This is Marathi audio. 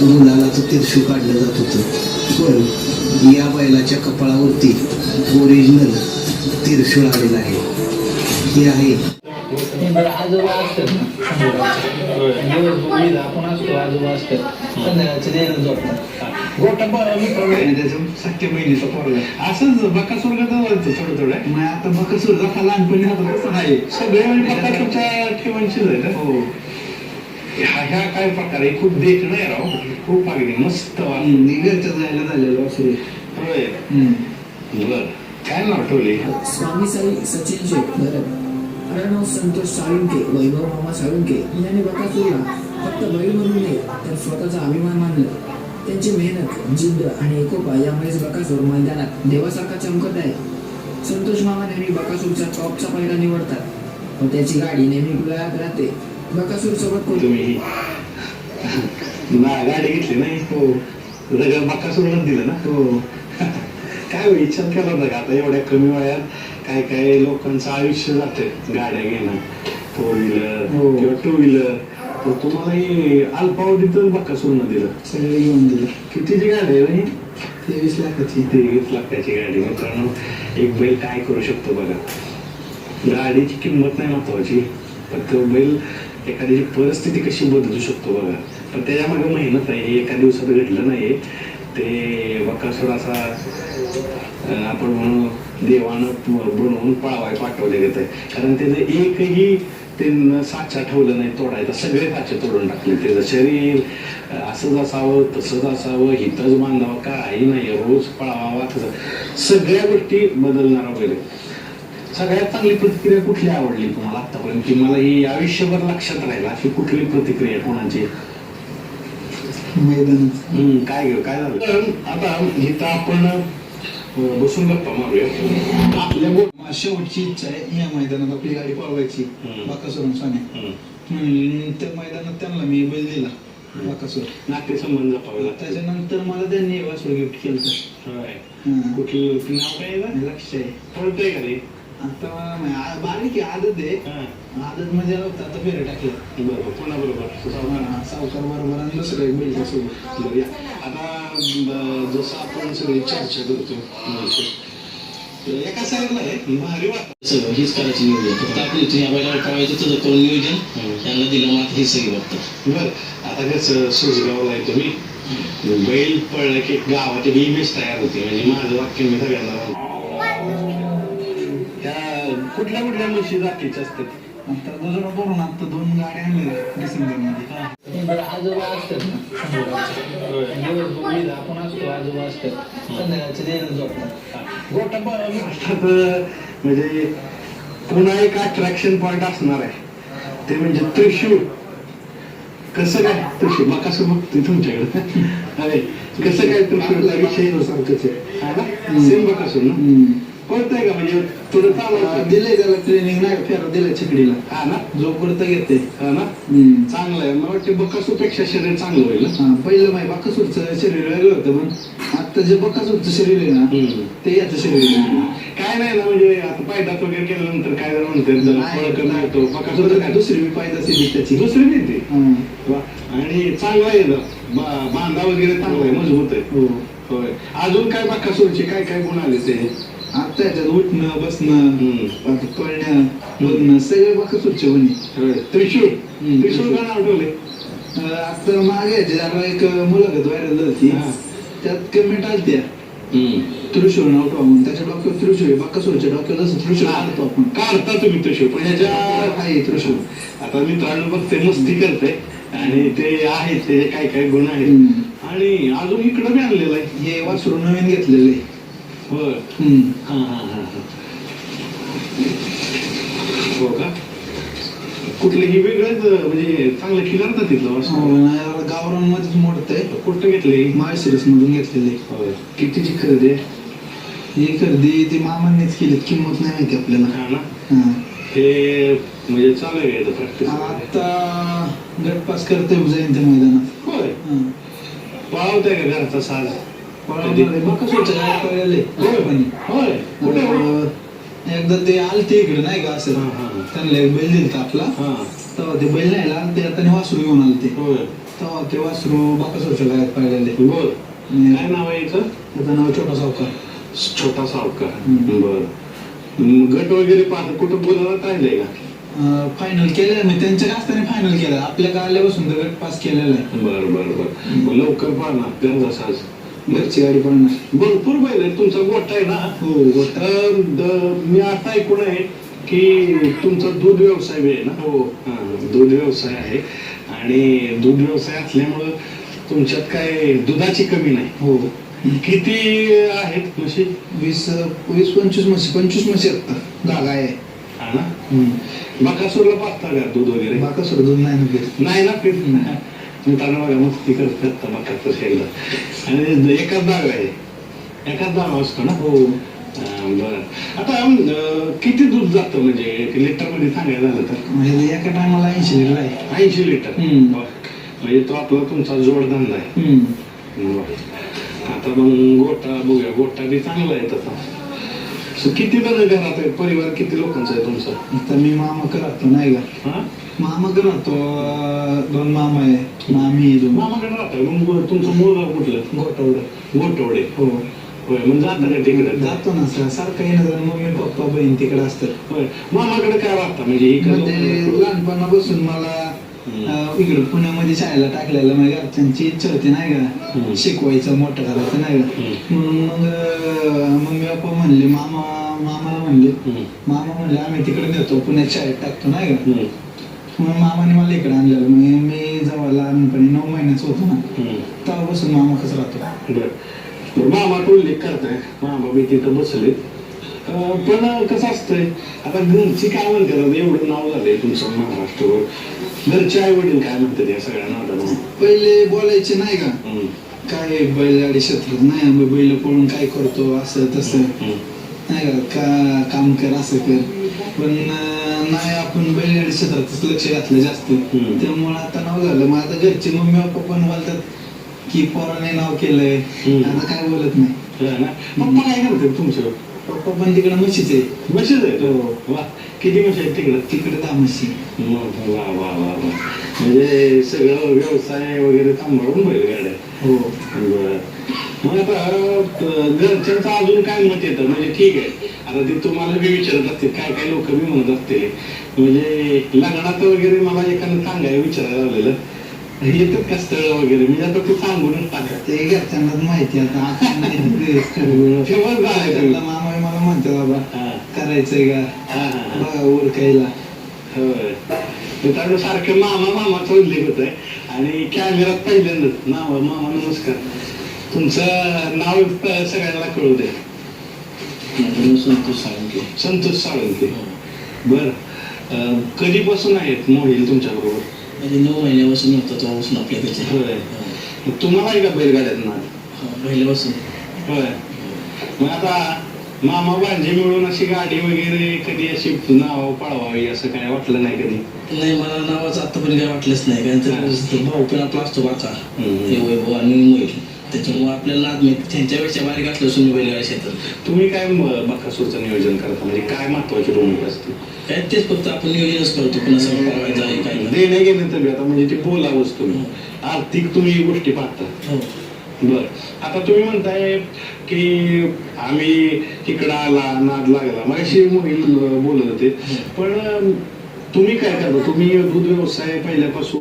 गुलालाचं तिरशू काढलं जात होतं. पण या बैलाच्या कपाळावरती ओरिजिनल तिरशूळ आलेलं आहे. हे आहे. आजोबा असतात ना दिवसभर आपण असतो आजोबा असतात संध्याकाळचे देणं जोडतात गोटा मित्र त्याचं सख्य बहिणीचा पोरगा. असंच बकासूर थोडं थोडं मग आता बकासूर जसा लहानपणी तसं आहे. बकासूरच्या आहे ना हो. हा ह्या काय प्रकार आहे खूप देखणं आहे राव खूप अगदी मस्त वा निघरच्या जायला झालेलं होय बर काय नाव ठेवले स्वामी साई सचिन शेख भरत प्रणव संतोष साळुंके वैभव मामा साळुंके यांनी बकासूरला फक्त बैल म्हणून नाही तर स्वतःचा अभिमान मानलं त्यांची मेहनत जिद्द आणि एकोपा यामुळेच बकासूर मैदानात देवासारखा चमकत आहे संतोष मामा नेहमी बकासूरचा टॉपचा पहिला निवडतात व त्याची गाडी नेहमी गुलाबात राहते बकासूर सोबत तुम्ही ना गाडी घेतली नाही. हो. सगळं बकासूरला दिलं ना? हो. काय होईल इच्छा केला का? आता एवढ्या कमी वयात काय काय लोकांचं आयुष्य जाते गाड्या घेणं फोर व्हीलर हो. किंवा टू व्हीलर तर तुम्हाला ही अल्पावधीतच बकासूरनं दिलं. सगळे घेऊन दिलं. कितीची गाडी आहे ही? तेवीस लाखाची. तेवीस लाखाची गाडी. मित्रांनो एक बैल काय करू शकतो बघा? गाडीची किंमत नाही महत्वाची. पण तो बैल एखाद्याची परिस्थिती कशी बदलू शकतो बघा. पण त्याच्यामागे मेहनत आहे हे एका दिवसात घडलं नाही. ते बकासूर असा आपण म्हणू देवानं बनवून पळावाय पाठवले गेलं आहे कारण त्याचं एकही ते साचा ठेवलं नाही तोडायचा सगळे साचे तोडून टाकले. त्याचं शरीर असंच असावं तसंच असावं हितच बांधावं काही नाही. रोज पळावा तसं. सगळ्या गोष्टी बदलणारा बैल सगळ्यात चांगली प्रतिक्रिया कुठली आवडली तुम्हाला आतापर्यंत? की मला ही आयुष्यभर लक्षात राहील अशी कुठली प्रतिक्रिया कोणाची? हम्म, काय ग काय झालं? तर आता इथं आपण अं, बसून गप्पा मारूया. आपल्या माझी शेवटची इच्छा आहे या मैदानात आपली गाडी पळवायची. हम्म. बाकासूर सोन्या हम्म. म्हणून त्या मैदानात त्यांना मी बैल दिला बाकासूर. नातेसंबंध जपावे लागतात त्याच्यानंतर मला त्यांनी वासरू गिफ्ट केलं. होय. कुठलं नाव काय आहे का? लक्ष आहे. कळतंय का रे आता बारीक आहे आदत आहे. आदत म्हणजे आता फेरे टाकलं. बरोबर कोणाबरोबर सावकार बरोबर आणि दुसरं एक बैल सोबत? बघूया आता जसं आपण सगळी चर्चा करतो म्हणजे, एका साईडला आहे भारी वाटत. सगळं हीच करायची नियोजन. फक्त आपली इथे या तुझं करून नियोजन. त्यांना दिलं मात्र ही सगळी बघतात बर आता कसं सुजगावला आहे तुम्ही बैल पळलं की गावाची इमेज तयार होते. म्हणजे माझं वाक्य मी सगळ्यांना कुठल्या म्हशी जातीच्या असतात आता दुसरं करून आता दोन गाड्या आणल्या डिसेंबरमध्ये आजोबा असतात ना दिवसभर आपण असतो आजोबा असतात. संध्याकाळचे देणं जोडतात गोटा महाराष्ट्रात म्हणजे पुन्हा एक अट्रॅक्शन पॉइंट असणार आहे. ते म्हणजे त्रिशूळ. कसं काय त्रिशूळ? बकासूर बघतोय तुमच्याकडे? अरे कसं काय त्रिशूळचा विषय सारखंच आहे. सेम बकासूर ना? हम्म. कळतंय का? म्हणजे आ, चालू दिलंय त्याला ट्रेनिंग नाही फेरा दिलाय छकडीला. हा ना? जो करता घेते. हा ना. चांगलं आहे. मला वाटतं बकासूरपेक्षा शरीर चांगलं होईल ना? हा, पहिलं माहिती बाकासूरचं शरीर वेगळं होतं पण आता जे बकासूरचं शरीर आहे ना. ते याचं शरीर आहे. काय नाही ना म्हणजे आता पायदात वगैरे केल्यानंतर काय जण म्हणतात जरा फळ कमी होतो बकासूर काय? दुसरी बी पायदा दिली त्याची. दुसरी नाही ते हा. वा. आणि चांगलं आहे ना. बा- बांधा वगैरे चांगला आहे मजबूत आहे. हो. होय. अजून काय बकासूरचे काय काय गुण आले ते? आता याच्यात उठणं बसणं पळणं बघणं सगळे बकासूरचे म्हणे होय. त्रिशूळ. त्रिशूळ का नाव ठेवले आता मागे जरा एक मुलाखत व्हायरल झाली. त्यात कमेंट आलत्या. त्रिशूळ नाव म्हणून. त्याच्या डोक्यावर त्रिशूळ आहे. बकासूरच्या डोक्यावर जसं त्रिशूळ आणतो आपण. काढता तुम्ही त्रिशूळ? पण ह्याच्या आहे त्रिशूळ. आता मित्रांनो बघ ते मस्ती करते आणि ते आहेत ते काय काय गुण आहेत. हम्म. आणि अजून इकडं बी आणलेलं आहे. हे वासरू नवीन घेतलेले. होय हा हा हा हा हो का? कुठलंही वेगळंच म्हणजे चांगलं खिलारतात तिथलं वासरू. गावरान मध्येच मोडत आहे. कुठं घेतले? माळशिरस मधून घेतलेले. होय. कितीची खरेदी आहे? ही खरेदी ती मामांनीच केली किंमत नाही माहिती आपल्याला. हा ना? हा. हे म्हणजे चालू आहे प्रॅक्टिस आता गटपास करते त्या मैदानात. होय. हा. पळवताय का घरचा साज? एकदा ते आलते इकडे नाही का असं हा, हा. त्यांना एक बैल दिलता आपला हा तेव्हा ते बैल नाही आला ते आता वासरू घेऊन आलते तेव्हा ते वासरू बाकासोरच्या गायत पाहिलेले काय नाव आहे याचं त्याचं नाव छोटा सावकार छोटा सावकार. बर गट वगैरे पाहत कुठं बोलायला राहिलंय का फायनल केलेलं मी त्यांच्या असताना फायनल केलं आपल्या का आल्यापासून तर गट पास केलेला आहे बर बर बर लवकर पाहणार गरजा साज घरची गाडी पडणार भरपूर बैल आहे तुमचा गोठा आहे ना? हो तर द- मी आता ऐकून आहे की तुमचा दूध व्यवसाय बी आहे ना? हो हा, दूध व्यवसाय आहे. आणि दूध व्यवसाय असल्यामुळं तुमच्यात काय दुधाची कमी नाही. हो. किती आहेत? म्हशी? वीस वीस पंचवीस म्हशी. पंचवीस म्हशी आहेत. जागा आहे. हा ना? बकासूरला पाहता का दूध वगैरे. बाकासोर दूध नाही नव्हते नाही ना फिर करत करता बकासूर एकदा आणि एकाच जागा आहे. एकाच जागा असतो ना? हो. बरं. आता किती दूध जातं म्हणजे? लिटरमध्ये सांगायला झालं तर? म्हणजे एका टायमाला ऐंशी लिटर आहे. ऐंशी लिटर. म्हणजे तो आपला तुमचा जोडधंदा आहे. आता मग गोटा बघूया. गोटा बी चांगला आहे तसा. किती जण घरात आहेत परिवार किती लोकांचा आहे तुमचा? आता मी मामा करतो नाही का? हा? मामा करतो दोन मामा आहे मामी आहे दोन मामाकडे राहता मग तुमचं मूळ गाव कुठलं? गोटवड गोटवडे हो. होय मग जाता का तिकडे? जातो ना सर सारखं येणं मम्मी पप्पा बहीण तिकडे असतात. होय. मामाकडे काय राहता म्हणजे इकडे म्हणजे लहानपणापासून मला इकडं पुण्यामध्ये शाळेला टाकलेलं माझ्या घरच्यांची इच्छा होती नाही. का? शिकवायचं मोठं करायचं नाही का. म्हणून मग मम्मी पप्पा म्हणले मामा मामाला म्हणले. मामा म्हणले आम्ही तिकडे नेतो पुण्यात शाळेत टाकतो नाही का. मग मामाने मला इकडे आणलेलं. मी मी जेव्हा लहानपणी नऊ महिन्याचं होतो ना. तेव्हापासून मामा कसं राहतो मामा तो उल्लेख करताय. मामा बी तिथं बसले पण कसं असतंय? आता घरची काय म्हणतात आता एवढं नाव झालंय तुमचं महाराष्ट्रवर. घरचे आई वडील काय म्हणतात या सगळ्या नादाला पहिले बोलायचे नाही का. काय बैलगाडी क्षेत्रात नाही आम्ही बैल पळून काय करतो असं तसं. नाही का? का काम कर असं कर. पण नाही आपण बैलगाडी क्षेत्रातच लक्ष घातलं जास्त. त्यामुळे आता नाव झालं. मग आता घरचे मम्मी पप्पा पण बोलतात की पोराने नाव केलंय. आता काय बोलत नाही. पप्पा काय करतात तुमचं पप्पा पण तिकडे म्हशीच आहे. म्हशीच आहेत हो. वा. किती म्हशी आहेत तिकडं? तिकडे दहा म्हशी. मग वा वा वा वा. म्हणजे सगळं व्यवसाय वगैरे सांभाळून बैलगाड्या. हो. बरं. मग आता अं, घरच्यांचं अजून काय मत येतं? म्हणजे ठीक आहे. आता ते तुम्हाला बी विचारत असतील काय काय लोक बी म्हणत असतील. म्हणजे लग्नात वगैरे मला एखादं सांगायला विचारायला लावलेलं येतात का स्थळ वगैरे म्हणजे आता ते सांगूनच टाका ते घरच्यांना माहिती आता. आता माहिती सगळं. तेव्हाच झालंय मामा मला म्हणतो बाबा हा. करायचंय का? हा, हा, हा. बघा उरकायला होय. मित्रांनो सारखं मामा मामाचा उल्लेख होत आहे आणि कॅमेरात पहिल्यांदाच. नाव मामा नमस्कार. तुमचं नाव प- सगळ्यांना कळू दे. माझं संतोष साळुंके संतोष साळुंके बर. अं, कधीपासून आहेत मोहील तुमच्या बरोबर म्हणजे नऊ महिन्यापासून होतं तेव्हापासून आपल्याकडे होय। तुम्हाला आहे का बैलगाड्यात नाद पहिल्यापासून होय. मग आता मामा भांजे मिळून अशी गाडी वगैरे कधी अशी नाव पळवावी असं काय वाटलं नाही कधी? नाही मला नावाचं आतापर्यंत काय वाटलंच नाही कारण तर भाऊ पण आपला असतो बाका. हे वैभव आणि मोहिल त्याच्यामुळे आपल्याला नाद नाही. त्यांच्यापेक्षा बारीक असलं असून बैलगाडी क्षेत्रात तुम्ही काय म- बकासूरचं नियोजन करता? म्हणजे काय महत्वाची भूमिका असते? काय तेच फक्त आपण नियोजनच करतो. कुणासमोर पळवायचं नाही घेणे तर आता म्हणजे ते बोलावंच तुम्ही आर्थिक तुम्ही गोष्टी पाहता. हो बर. आता तुम्ही म्हणताय की आम्ही इकडं आला नाद लागला. मगाशी मोहील बोलत होते. पण तुम्ही काय करता? तुम्ही दूध व्यवसाय पहिल्यापासून